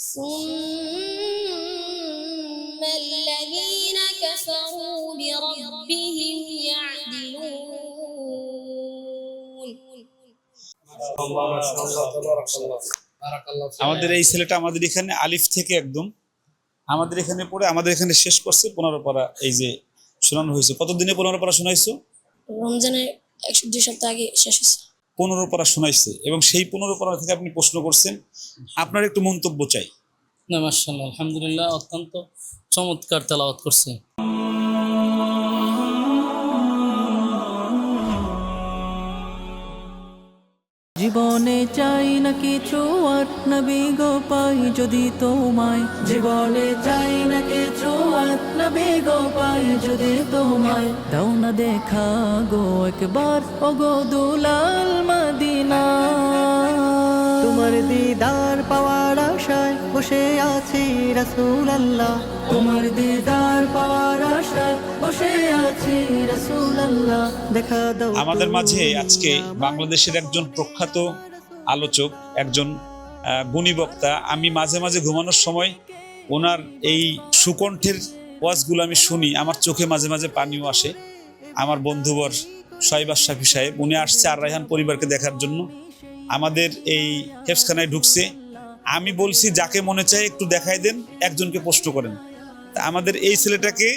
ثم الذين كفروا بربهم يعدلون আমাদের এই ছেলেটা আমাদের এখানে আলিফ থেকে একদম আমাদের এখানে পড়ে আমাদের এখানে শেষ করছে পনেরো পারা এই যে শোনানো হয়েছে কতদিনে পনেরো পারা শোনাইছো রমজানের একশো দুই সপ্তাহ আগে শেষ হয়েছে পনেরো পারা শোনাইছে এবং সেই পনেরো পারা থেকে আপনি প্রশ্ন করছেন, আপনার একটু মন্তব্য চাই। না মার্শাল্লাহ আলহামদুলিল্লাহ, অত্যন্ত চমৎকার তেলাওয়াত করছে। জীবনে চাই না কিছু আর নবী গো পাই যদি তোমায়। জীবনে চাই না কিছু আর নবী গো পাই যদি তোমায়। দাও না দেখা গো একবার ও গো দুলাল মদিনা। তোমার দিদার পাওয়ার আশায় বসে আছি রসুল আল্লাহ তোমার দিদার পাওয়ার আশায় বসে আমাদের মাঝে আজকে বাংলাদেশের একজন প্রখ্যাত আলোচক একজন গুণী বক্তা। আমি মাঝে মাঝে ঘুমানোর সময় ওনার এই সুকণ্ঠের ওয়াজগুলো আমি শুনি। আমার চোখে মাঝে মাঝে পানিও আসে। আমার বন্ধুবর সাহেব আশরাফি সাহেব উনি আসছে আর রায়হান পরিবারকে দেখার জন্য। আমাদের এই হেফসখানায় ঢুকছে। আমি বলছি যাকে মনে চায় একটু দেখাই দেন একজনকে প্রশ্ন করেন। তা আমাদের এই ছেলেটাকে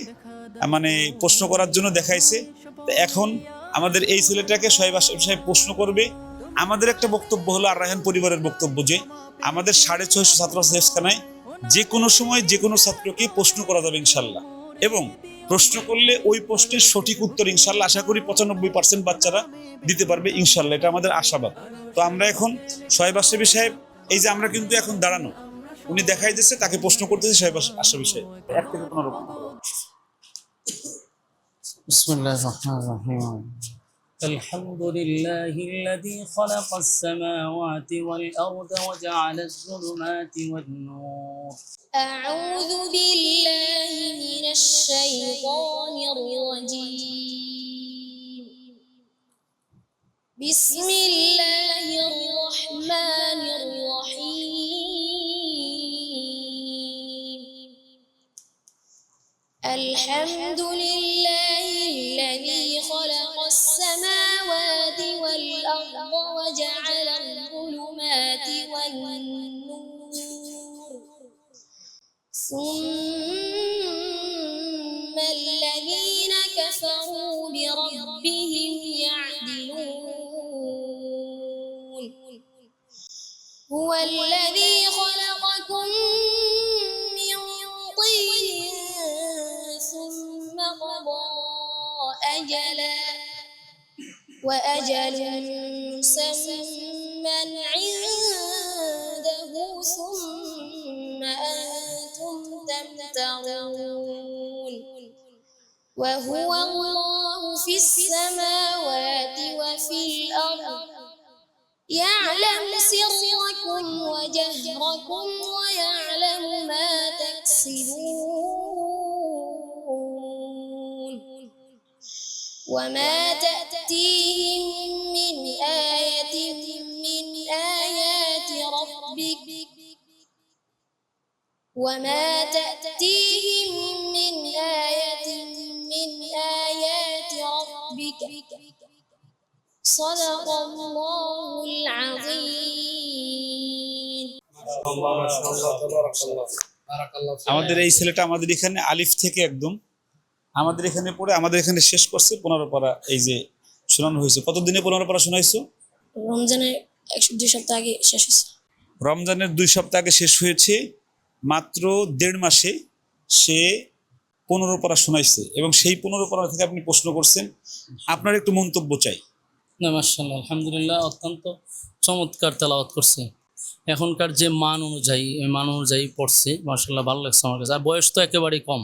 মানে প্রশ্ন করার জন্য দেখাইছে। এখন আমাদের এই ছেলেটাকে সাহেব আশরাফি সাহেব প্রশ্ন করবে। আমাদের একটা বক্তব্য হলো আর রায়হান পরিবারের বক্তব্য যে, আমাদের সাড়ে ছয়শো ছাত্র আছে হেফসখানায় যে কোনো সময় যে কোনো ছাত্রকে প্রশ্ন করা যাবে ইনশাল্লাহ। এবং প্রশ্ন করলে ওই প্রশ্নের সঠিক উত্তর ইনশাল্লাহ আশা করি পঁচানব্বই পার্সেন্ট বাচ্চারা দিতে পারবে ইনশাল্লাহ। এটা আমাদের আশাবাদ। তো আমরা এখন সোহেব আশরাফি সাহেব, এই যে আমরা কিন্তু এখন দাঁড়ানো। উনি দেখাই দিচ্ছে তাকে প্রশ্ন করতেছে সোহেব আশরাফি সাহেব। এক থেকে পনেরো بسم الله الرحمن الرحيم. الحمد لله الذي خلق السماوات والأرض وجعل الظلمات والنور. أعوذ بالله من الشيطان الرجيم. بسم الحمد لله الذي خلق السماوات والأرض وجعل الظلمات والنور. ثم الذين كفروا بربهم يعدلون. هو الذي أجلا وأجل مسمى عنده ثم أنتم تمترون وهو الله في السماوات وفي الأرض. يعلم سركم وجهركم ويعلم ما تكسبون. وما تأتيهم من آية من آيات ربك وما تأتيهم من آية من آيات ربك صدق الله العظيم আমাদের এই ছেলেটা আমাদের এখানে আলিফ থেকে একদম আমাদের এখানে পড়ে আমাদের এখানে শেষ করছে পনেরো পারা এই যে শোনানো হয়েছে। কতদিনে পনেরো পারা শোনাইছো? রমজানের একশো দুই সপ্তাহ আগে শেষ হয়েছে। রমজানের দুই সপ্তাহ আগে শেষ হয়েছে মাত্র দেড় মাসে সে পনেরো পারা শোনাইছে এবং সেই পনেরো পারা থেকে আপনি প্রশ্ন করছেন আপনার একটু মন্তব্য চাই। না মার্শাল্লাহ আলহামদুলিল্লাহ অত্যন্ত চমৎকার তেলাওয়াত করছে। এখনকার যে মান অনুযায়ী মান অনুযায়ী পড়ছে মার্শাল্লাহ ভালো লাগছে আমার কাছে। আর বয়স তো একেবারেই কম।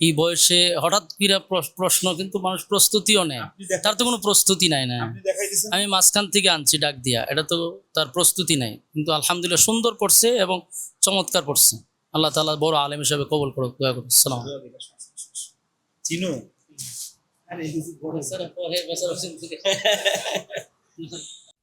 এই বয়সে হঠাৎ ক্রীড়া প্রশ্ন কিন্তু মানুষ প্রস্তুতিও নেয়। তার তো কোনো প্রস্তুতি নাই না। আপনি দেখাই দিয়েছেন আমি মাঝখান থেকে আনছি ডাক দিয়া। এটা তো তার প্রস্তুতি নাই। কিন্তু আলহামদুলিল্লাহ সুন্দর পড়ছে এবং চমৎকার পড়ছে। আল্লাহ তাআলা বড় আলেম হিসাবে কবল করুক দয়া করুক। সালাম চিনো?